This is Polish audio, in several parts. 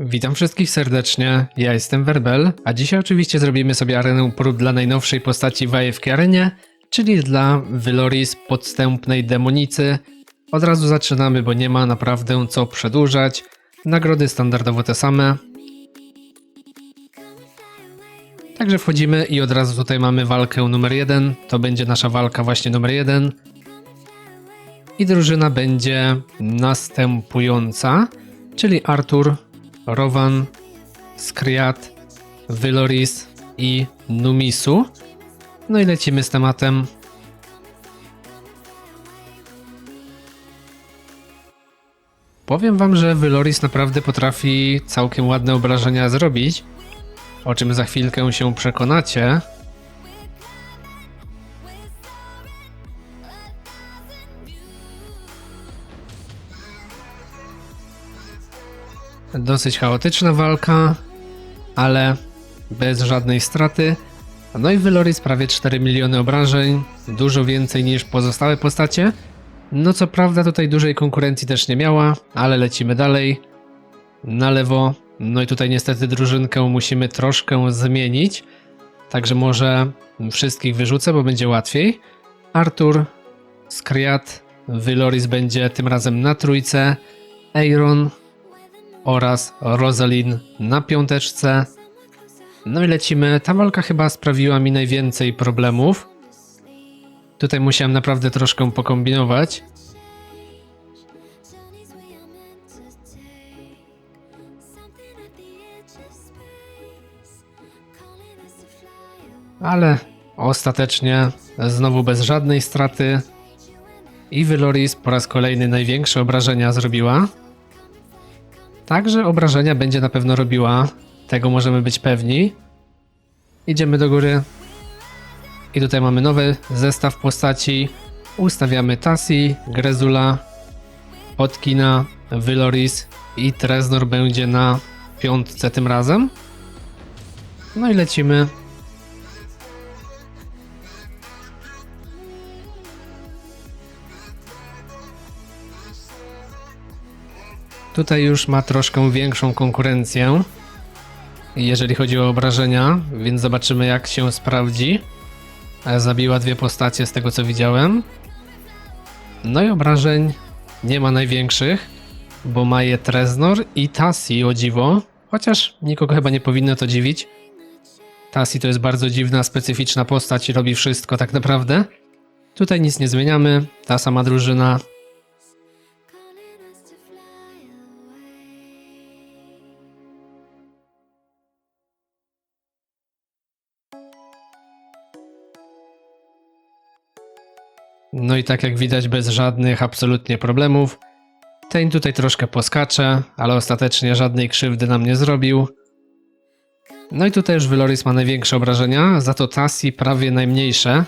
Witam wszystkich serdecznie, ja jestem Werbel, a dzisiaj oczywiście zrobimy sobie arenę prób dla najnowszej postaci w AFK Arenie, czyli dla Vyloris podstępnej demonicy. Od razu zaczynamy, bo nie ma naprawdę co przedłużać. Nagrody standardowo te same. Także wchodzimy i od razu tutaj mamy walkę numer jeden. To będzie nasza walka właśnie numer jeden. I drużyna będzie następująca, czyli Artur, Rowan, Skriat, Vyloris i Numisu. No i lecimy z tematem. Powiem wam, że Vyloris naprawdę potrafi całkiem ładne obrażenia zrobić, o czym za chwilkę się przekonacie. Dosyć chaotyczna walka, ale bez żadnej straty. No i Vyloris prawie 4 miliony obrażeń, dużo więcej niż pozostałe postacie. No co prawda tutaj dużej konkurencji też nie miała, ale lecimy dalej. Na lewo. No i tutaj niestety drużynkę musimy troszkę zmienić. Także może wszystkich wyrzucę, bo będzie łatwiej. Artur, Skriat, Vyloris będzie tym razem na trójce. Aaron, oraz Rosalin na piąteczce. No i lecimy. Ta walka chyba sprawiła mi najwięcej problemów. Tutaj musiałem naprawdę troszkę pokombinować. Ale ostatecznie znowu bez żadnej straty. I Vyloris po raz kolejny największe obrażenia zrobiła. Także obrażenia będzie na pewno robiła. Tego możemy być pewni. Idziemy do góry. I tutaj mamy nowy zestaw postaci. Ustawiamy Tassi, Grezula, Potkina, Vyloris i Treznor będzie na piątce tym razem. No i lecimy. Tutaj już ma troszkę większą konkurencję, jeżeli chodzi o obrażenia, więc zobaczymy jak się sprawdzi. E, Zabiła dwie postacie z tego co widziałem. No i obrażeń nie ma największych, bo ma je Treznor i Tassi o dziwo, chociaż nikogo chyba nie powinno to dziwić. Tassi to jest bardzo dziwna, specyficzna postać i robi wszystko tak naprawdę. Tutaj nic nie zmieniamy, ta sama drużyna, No i tak jak widać, bez żadnych absolutnie problemów. Ten tutaj troszkę poskacze, ale ostatecznie żadnej krzywdy nam nie zrobił. No i tutaj już Vyloris ma największe obrażenia, za to Tassi prawie najmniejsze.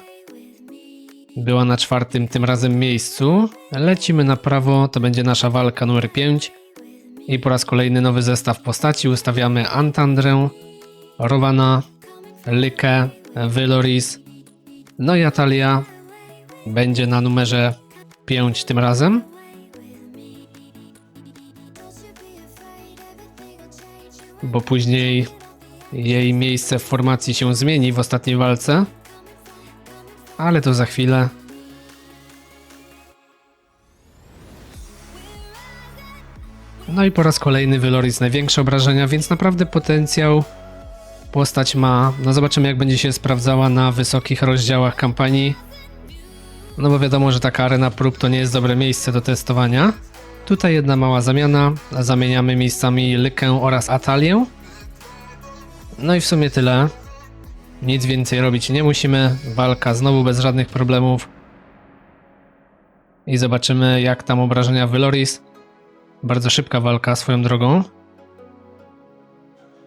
Była na czwartym tym razem miejscu. Lecimy na prawo, to będzie nasza walka numer 5. I po raz kolejny nowy zestaw postaci. Ustawiamy Antandrę, Rowana, Lykę, Vyloris, no i Atalia, będzie na numerze 5 tym razem. Bo później jej miejsce w formacji się zmieni w ostatniej walce. Ale to za chwilę. No i po raz kolejny Vyloris największe obrażenia, więc naprawdę potencjał postać ma. No zobaczymy jak będzie się sprawdzała na wysokich rozdziałach kampanii. No bo wiadomo, że taka arena prób to nie jest dobre miejsce do testowania. Tutaj jedna mała zamiana. Zamieniamy miejscami Lykę oraz Atalię. No i w sumie tyle. Nic więcej robić nie musimy. Walka znowu bez żadnych problemów. I zobaczymy jak tam obrażenia Vyloris. Bardzo szybka walka swoją drogą.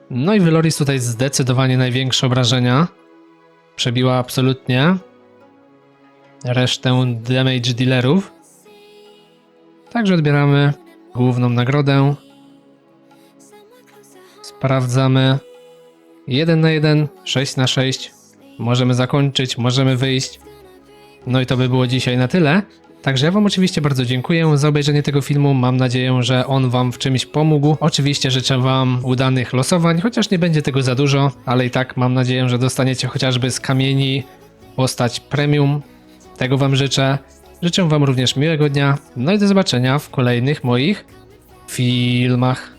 No i Vyloris tutaj zdecydowanie największe obrażenia. Przebiła absolutnie resztę damage dealerów. Także odbieramy główną nagrodę. Sprawdzamy 1 na 1, 6 na 6. Możemy zakończyć, możemy wyjść. No i to by było dzisiaj na tyle. Także ja Wam oczywiście bardzo dziękuję za obejrzenie tego filmu. Mam nadzieję, że on Wam w czymś pomógł. Oczywiście życzę Wam udanych losowań, chociaż nie będzie tego za dużo, ale i tak mam nadzieję, że dostaniecie chociażby z kamieni postać premium, tego Wam życzę. Życzę Wam również miłego dnia. No i do zobaczenia w kolejnych moich filmach.